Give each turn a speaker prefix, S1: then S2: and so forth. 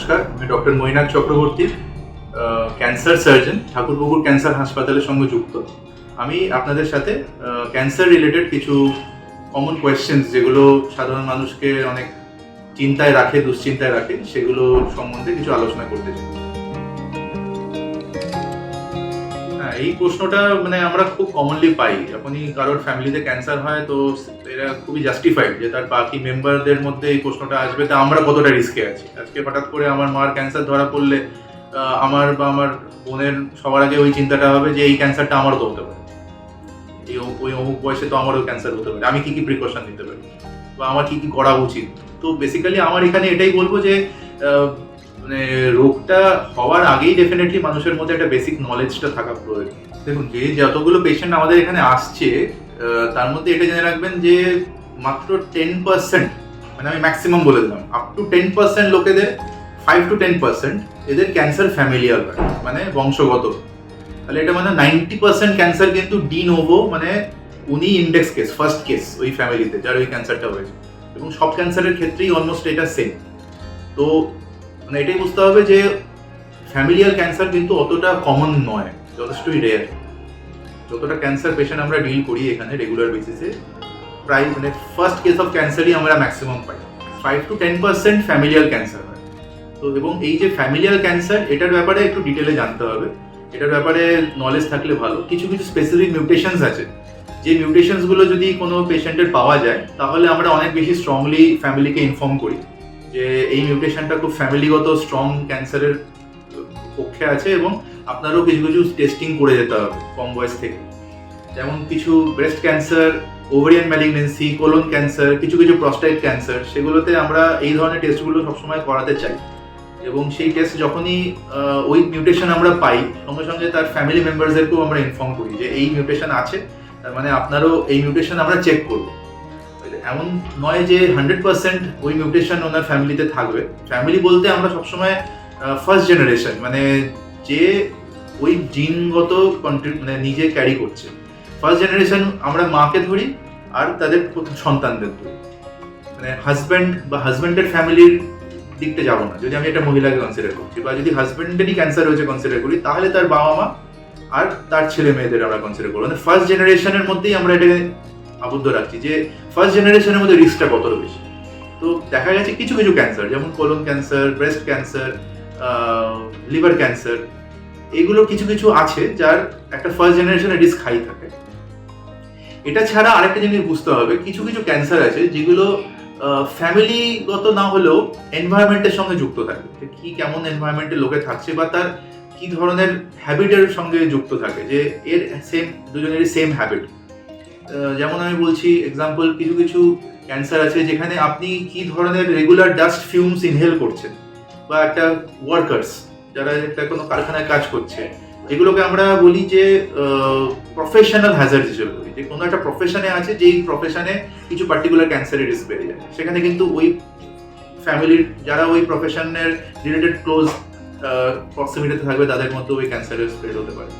S1: নমস্কার, আমি doctor Mainak Chakraborty cancer surgeon, Thakurpukur cancer হাসপাতালের সঙ্গে যুক্ত। আমি আপনাদের সাথে ক্যান্সার রিলেটেড কিছু কমন কোয়েশ্চেন্স যেগুলো সাধারণ মানুষকে অনেক চিন্তায় রাখে, দুশ্চিন্তায় রাখে, সেগুলো সম্বন্ধে কিছু আলোচনা করতে চাই। এই প্রশ্নটা মানে আমরা খুব কমনলি পাই। যখনই কারোর ফ্যামিলিতে ক্যান্সার হয়, তো এরা খুবই জাস্টিফাইড যে তার বাকি মেম্বারদের মধ্যে এই প্রশ্নটা আসবে, তা আমরা কতটা রিস্কে আছি? আজকে হঠাৎ করে আমার মার ক্যান্সার ধরা পড়লে আমার বা আমার বোনের সবার আগে ওই চিন্তাটা হবে যে এই ক্যান্সারটা আমারও তো হতে পারে। এই ওই অমুক বয়সে তো আমারও ক্যান্সার হতে পারে। আমি কি কি প্রিকশন নিতে পারি? বা আমার কি কি করা উচিত? তো বেসিক্যালি আমার এখানে এটাই বলব যে রোগটা হওয়ার আগেই ডেফিনেটলি মানুষের মধ্যে একটা বেসিক নলেজটা থাকা প্রয়োজন। দেখুন, যে যতগুলো পেশেন্ট আমাদের এখানে আসছে তার মধ্যে এটা জেনে রাখবেন যে মাত্র টেন পার্সেন্ট মানে আমি ম্যাক্সিমাম বলে দিলাম আপ টু টেন পার্সেন্ট লোকেদের ফাইভ টু টেন পার্সেন্ট এদের ক্যান্সার ফ্যামিলিয়াল হয় মানে বংশগত। তাহলে এটা মানে নাইনটি পার্সেন্ট ক্যান্সার কিন্তু ডি নোভো মানে উনি ইন্ডেক্স কেস ফার্স্ট কেস ওই ফ্যামিলিতে যার ওই ক্যান্সারটা হয়েছে। এবং সব ক্যান্সারের ক্ষেত্রেই অলমোস্ট এটা সেম তো মানে এটাই বুঝতে হবে যে ফ্যামিলিয়াল ক্যান্সার কিন্তু অতটা কমন নয়, যথেষ্টই রেয়ার যতটা ক্যান্সার পেশেন্ট আমরা ডিল করি এখানে রেগুলার বেসিসে প্রায় মানে ফার্স্ট কেস অফ ক্যান্সারই আমরা maximum pi. Five to ten percent familial cancer হয়। তো এবং এই যে ফ্যামিলিয়াল ক্যান্সার এটার ব্যাপারে একটু ডিটেলে জানতে হবে। এটার ব্যাপারে নলেজ থাকলে ভালো। কিছু কিছু স্পেসিফিক মিউটেশনস আছে। যে মিউটেশনসগুলো যদি কোনো পেশেন্টের পাওয়া যায়, তাহলে আমরা অনেক বেশি স্ট্রংলি ফ্যামিলিকে ইনফর্ম করি। যে এই মিউটেশনটা খুব ফ্যামিলিগত স্ট্রং ক্যান্সারের পক্ষে আছে এবং আপনারও কিছু কিছু টেস্টিং করে যেতে হবে কম বয়স থেকে। যেমন কিছু breast cancer ovarian malignancy colon cancer কিছু কিছু প্রস্টাইট ক্যান্সার সেগুলোতে আমরা এই ধরনের টেস্টগুলো সবসময় করাতে চাই। এবং সেই টেস্ট যখনই ওই মিউটেশন আমরা পাই, সঙ্গে সঙ্গে তার ফ্যামিলি মেম্বারসদেরকেও আমরা ইনফর্ম করি যে এই মিউটেশন আছে, তার মানে আপনারও এই মিউটেশন আমরা চেক করব। এমন নয় যে হান্ড্রেড পার্সেন্ট ওই মিউটেশন ওনার ফ্যামিলিতে থাকবে। ফ্যামিলি বলতে আমরা সবসময় ফার্স্ট জেনারেশন মানে যে ওই জিনগত মানে নিজে ক্যারি করছে। ফার্স্ট জেনারেশন আমরা মাকে ধরি আর তাদের সন্তানদের ধরি। মানে হাজব্যান্ড বা হাজব্যান্ডের ফ্যামিলির দিকটা যাব না। যদি আমি একটা মহিলাকে কনসিডার করছি বা যদি হাজব্যান্ডেরই ক্যান্সার হয়েছে কনসিডার করি, তাহলে তার বাবা মা আর তার ছেলে মেয়েদের আমরা কনসিডার করব। মানে ফার্স্ট জেনারেশনের মধ্যেই আমরা এটাকে আবদ্ধ রাখছি যে ফার্স্ট জেনারেশনের মধ্যে রিস্কটা কতটা বেশি? তো দেখা গেছে কিছু কিছু ক্যান্সার যেমন colon cancer breast cancer liver cancer এগুলো কিছু কিছু আছে যার একটা ফার্স্ট জেনারেশনের রিস্ক হাই থাকে। এটা ছাড়া আরেকটা জিনিস বুঝতে হবে, কিছু কিছু ক্যান্সার আছে যেগুলো ফ্যামিলিগত না হলেও এনভায়রনমেন্টের সঙ্গে যুক্ত থাকে। কি কেমন এনভায়রনমেন্টে লোকে থাকছে বা তার কি ধরনের হ্যাবিটের সঙ্গে যুক্ত থাকে, যে এর সেম দুজনেরই সেম হ্যাবিট যেমন আমি বলছি এক্সাম্পল কিছু কিছু ক্যান্সার আছে যেখানে আপনি কি ধরনের রেগুলার ডাস্ট ফিউমস ইনহেল করছেন বা একটা ওয়ার্কার্স যারা একটা কোনো কারখানায় কাজ করছে, যেগুলোকে আমরা বলি যে প্রফেশনাল হ্যাজার্ড হিসেবে বলি। যে কোনো একটা প্রফেশনে আছে, যেই প্রফেশনে কিছু পার্টিকুলার ক্যান্সারের রিস্ক বেড়ে যায়। সেখানে কিন্তু ওই ফ্যামিলির যারা ওই প্রফেশনের রিলেটেড ক্লোজ প্রক্সিমিটিতে থাকবে, তাদের মধ্যে ওই ক্যান্সারের স্প্রেড হতে পারে।